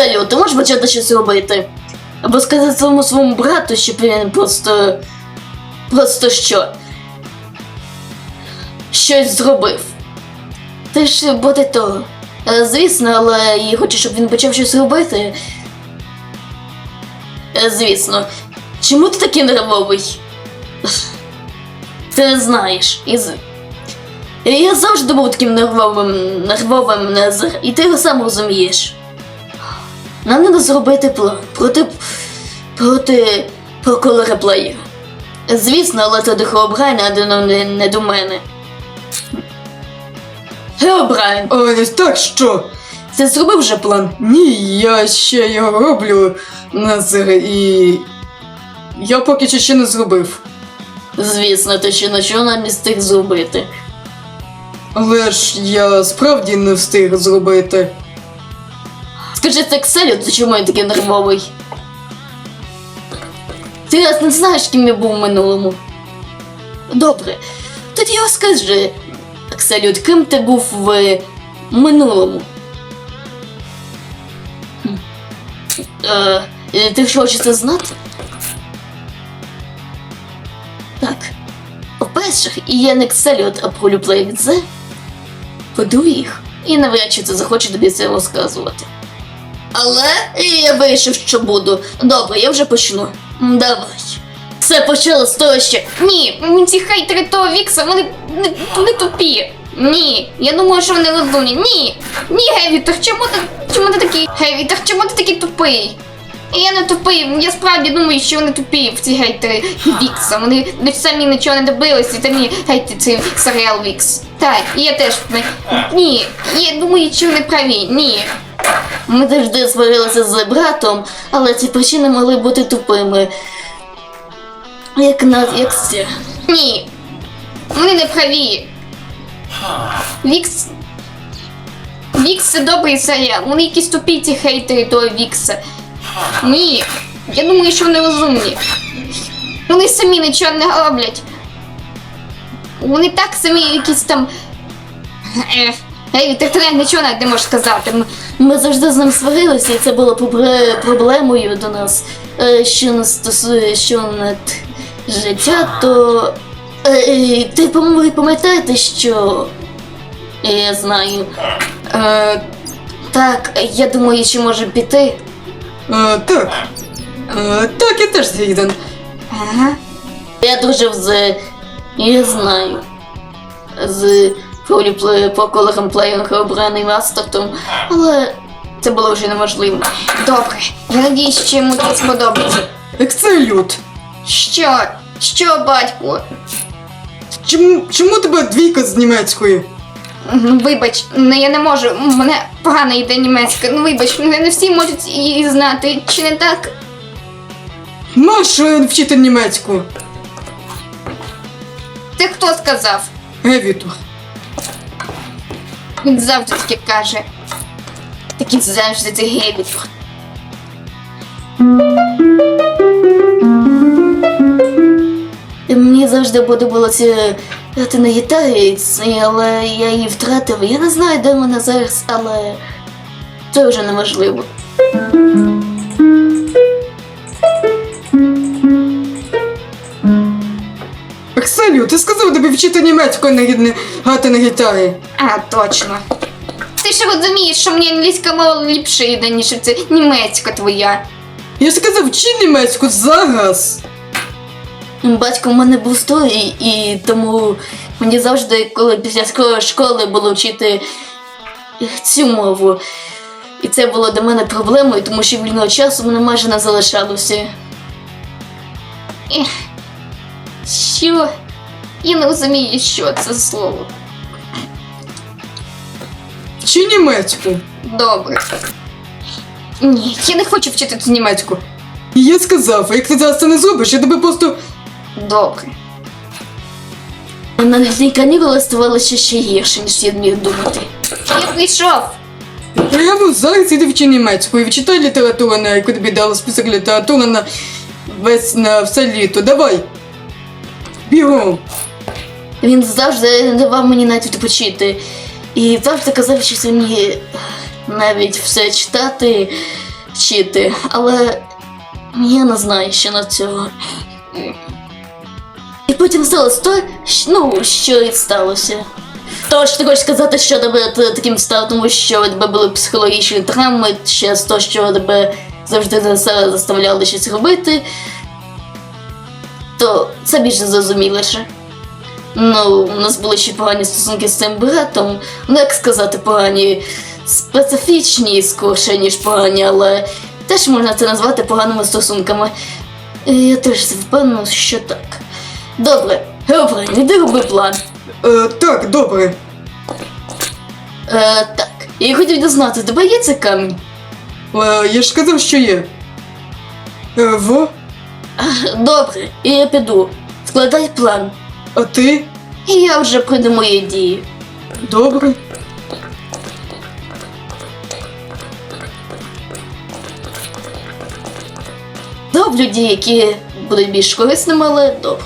Екселіо, ти можеш почати щось робити? Або сказати своєму своєму брату, щоб він просто. Просто що? Щось зробив. Ти ж буде того. Е, Звісно, але я хочу, щоб він почав щось робити. Е, Звісно. Чому ти такий нервовий? Ти не знаєш. І Я завжди був таким нервовим, нервовим і ти його сам розумієш. Нам треба зробити план проти. проти проколора плеєра. Звісно, але Хеобрайна, а до- не, не до мене. Хеобрайн, Ой, так що? ти зробив вже план? Ні, я ще його роблю Назар, і. Я поки що ще не зробив. Звісно, ти ще нічого не встиг зробити. Але ж я справді не встиг зробити. Скажи це Кселю, ти чому я такий нервовий? Ти раз не знаєш, ким я був в минулому. Добре, тоді розкажи, Акселю, ким ти був в минулому? Е, е, ти хочеш це знати? Так. По-перше, я не Кселіот, а полюблю від Зе. По-друге, і навряд чи це захоче тобі це розказувати. Але я вирішив, що буду. Добре, я вже почну. Давай. Все почало з того, що. Ні, ці хейтери того Вікса, вони не, не тупі. Ні, я думаю, що вони розумні. Ні, ні, Гевітер, чому ти, чому ти такий? Гевітер, чому ти такий тупий? Я не тупий, я справді думаю, що вони тупі, в ці гейтери Вікса. Вони самі нічого не добилися, і самі гейти цей серіал Вікс. Так, і я теж. Ні, я думаю, що вони праві. Ні. Ми завжди сварилися з братом, але ці причини могли бути тупими. Як на як все. Ні. Вони не праві. Вікс. Вікс це добрий серіал. Вони якісь тупі ці хейтери того Вікса. Ні. Я думаю, що вони розумні. Вони самі нічого не роблять. Вони так самі якісь там. Ей, ти ти нічого навіть не можеш сказати. Ми завжди з ним сварилися, і це було проблемою до нас. Е, Що не стосує що не життя, то. Е, е, Ти, по-моєму, ви пам'ятаєте, що. Я знаю. Е, Так, я думаю, що можемо піти. е, так. Е, так, я теж згіден. Ага. Я дружив з. Я знаю. З поліпле- по колегам плеєм Хеобраном і Мастертом, але це було вже неможливо. Добре. Я надіюсь, що йому це сподобається. Екселют. Що? Що, батько? Чому, чому тебе двійка з німецької? Ну, вибач, ну я не можу. Мене погано йде німецька. Ну вибач, ну, не всі можуть її знати. Чи не так? Маша вчити німецьку. Ти хто сказав? Гевітор. Він завжди таке каже. Такий завжди це гебіт. Мені завжди подобалося грати на гітарі, але я її втратив. Я не знаю, де вона зараз, але це вже неможливо. Екселю, ти сказав тобі вчити німецьку не гі- грати на гітарі. А, точно. Ти ж розумієш, що мені англійська мова ліпше йде, ніж це німецька твоя. Я сказав, вчи німецьку зараз. Батько в мене був строй, і тому мені завжди, коли після школи було вчити цю мову. І це було для мене проблемою, тому що вільного часу мене майже не залишалося. Ех. Що? Я не розумію, що це за слово. Вчи німецьку. Добре. Ні, я не хочу вчити цю німецьку. І я сказав, а як ти зараз це не зробиш, я тебе просто. Добре. На літні канікули ставалося ще гірше, ніж я міг думати. Я прийшов. Прямо зараз іди вчи німецьку і вчитай літературу, на яку тобі дали список літератури на весь на все літо. Давай. Бігом. Він завжди давав мені навіть відпочити. І завжди казав, що мені навіть все читати вчити, але я не знаю, що на цього. І потім сталося щ- ну, що і сталося. Тож ти хочеш сказати, що тебе таким став, тому що у тебе були психологічні травми через те, що тебе завжди заставляли щось робити, це більше зрозуміліше. Ну, у нас були ще погані стосунки з цим братом. Ну, як сказати, погані, специфічні скорше, ніж погані, але теж можна це назвати поганими стосунками. Я теж впевнена, що так. Добре, добре, іди роби план. Е, так, добре. Е, так, я хотів дізнати, тебе є цей камінь? Е, я ж сказав, що є. Е, во, Добре, я піду. Складай план. а ти? І я вже придумаю мої дії. Добре. Зроблю дії, які будуть більш корисними, але добре.